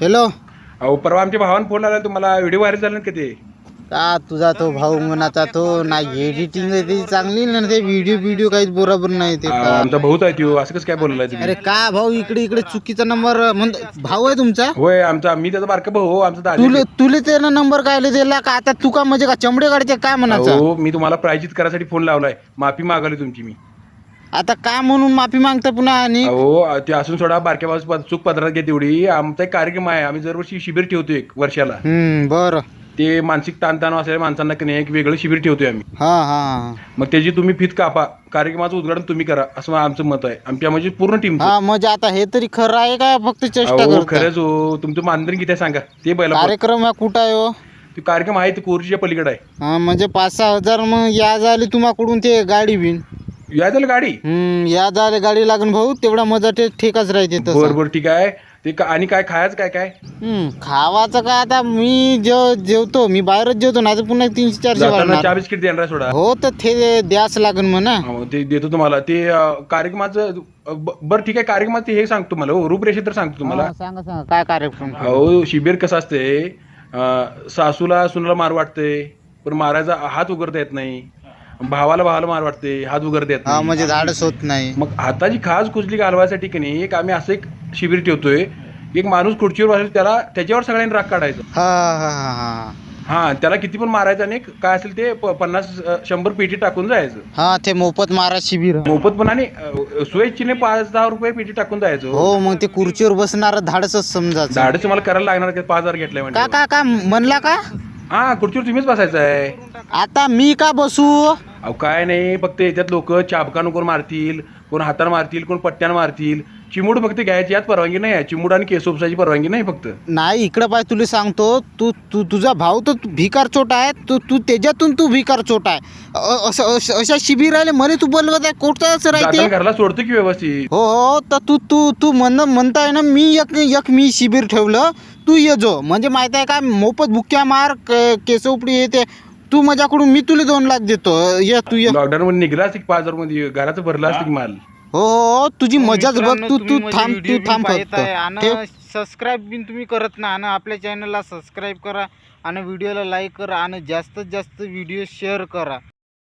Hello अहो परवा आमच्या भावानं फोन लावला तुम्हाला व्हिडिओ व्हायरल झाला ना का ते का तुझा तो भाऊ म्हणाचा तो नाही एडिटिंग ती चांगली ना ते व्हिडिओ व्हिडिओ काहीच बरोबर नाही ते. अहो, आमचा भाऊच आहे त्यो असं कसं काय तुम्ही? अरे का भाऊ इकडे इकडे चुकीचा नंबर म्हण भाऊ आहे तुमचा? होय आमचा मी त्याचा बारका भाऊ हो आमचा तुले दादा तुले त्यानं नंबर काय दिला का आता तू का म्हणजे का चमडे काढते काय म्हणाचा हो मी तुम्हाला प्रायचित करायसाठी फोन लावलाय. माफी मागाली तुमची मी. आता का म्हणून माफी मागता पुन्हा आणि? अहो ते असून सोडा बारक्या भाऊ चूक पदरात घेते तेवढी आमचा एक कार्यक्रम आहे. आम्ही दरवर्षी शिबिर ठेवतो एक वर्षाला. हम्म बरं. ते मानसिक ताणतणाव असलेल्या माणसांना की नाही एक वेगळं शिबिर ठेवतोय आम्ही. हा हा मग त्याची तुम्ही फीत कापा. कार्यक्रमाचं उद्घाटन तुम्ही करा. असं आमचं मत आहे. आमच्या म्हणजे पूर्ण टीम हा म्हणजे आता हे तरी खरं आहे का फक्त चेष्टा अहो करता खरंच हो. तुमचं मानधन किती आहे सांगा. ते बैला कार्यक्रम हा कुठं आहे हो? कार्यक्रम आहे ते कोरजीच्या पलीकडे आहे. हा म्हणजे पाच सहा हजार मग या झाली तुम्हाकडून ते गाडी बिन. या झालं गाडी? हम्म या झाले गाडी लागून भाऊ तेवढा मजा ते ठेकाच राहते बर तसं. बर ठीक आहे. ते का- आणि काय खायचं काय काय? हम्म खावाचं काय आता मी जेव जेवतो मी बाहेरच जेवतो तर पुन्हा तीनशे चारशे जाताना वाढणार चहा बिस्किट देणार आहे सोडा. हो तर ते द्यास लागन म्हणा. हो, ते देतो तुम्हाला. ते अं, कार्यक्रमाचं अं, ब- बरं ठीक आहे. कार्यक्रमाचं हे सांगतो तुम्हाला. हो रूपरेषा तर सांगतो तुम्हाला. हा, सांगा सांगा. काय कार्यक्रम? अहो शिबिर कसं असते अं, सासूला सुनाला मार वाटते पण मारायचा हात उघडता येत नाही. भावाला भावाला मार वाटते हात हा नाही. म्हणजे धाडस होत नाही. मग हाताची खास कुजली घालवायसाठी की नाही एक आम्ही असं एक शिबिर ठेवतोय एक माणूस खुर्चीवर बसेल त्याला त्याच्यावर सगळ्यांनी राग काढायचा. हा हा हा हा. हा त्याला किती पण मारायचं आणि काय असेल ते प- पन्नास अं, शंभर पेटी टाकून जायचं. हा ते मोफत महाराज शिबिर. मोफत पण आणि अं, स्वेच्छेने पाच दहा रुपये पेटी टाकून जायचं. हो मग ते खुर्चीवर बसणार धाडसच समजायचं. झाडच तुम्हाला करायला लागणार का? पाच हजार घेतलाय का म्हणजे का का म्हणला का? हा खुर्चीवर तुम्हीच बसायचं आहे आता मी का बसू? अहो काय नाही फक्त याच्यात लोक चाबकानं कोण मारतील कोण हातानं मारतील कोण पट्ट्यानं मारतील. चिमूड फक्त घ्यायची यात परवानगी नाही आहे. चिमूड आणि केस उपसायची परवानगी नाही फक्त. नाही इकडं पाय तुला सांगतो तू तू तुझा भाऊ तर भिकार चोट आहे तू तू त्याच्यातून तू भिकार चोट आहे. अ- असं असं- अशा शिबिर राहिले मला तू बोलवत आहे कोणतं असं राहते घरला सोडतो की व्यवस्थित? हो हो तर तू तू तू म्हण म्हणताय ना मी एक एक मी शिबिर ठेवलं तू ये जो. म्हणजे माहीत आहे का मोफत बुक्या मार क- केस उपडी हे ते माझ्याकडून मी तुला दोन लाख देतो. ये तू ये लॉकडाऊन मध्ये निघला असते की पाच हजारमध्ये घराचं भरलं असतं की माल? हो हो हो, तुझी मजाच बघ तू तू थांब तू थांब फक्त. ठेव. सबस्क्राईब बिन तुम्ही करत ना आणि आपल्या चॅनलला सबस्क्राईब करा आणि व्हिडिओला लाईक करा आणि जास्तीत जास्त व्हिडिओ शेअर करा.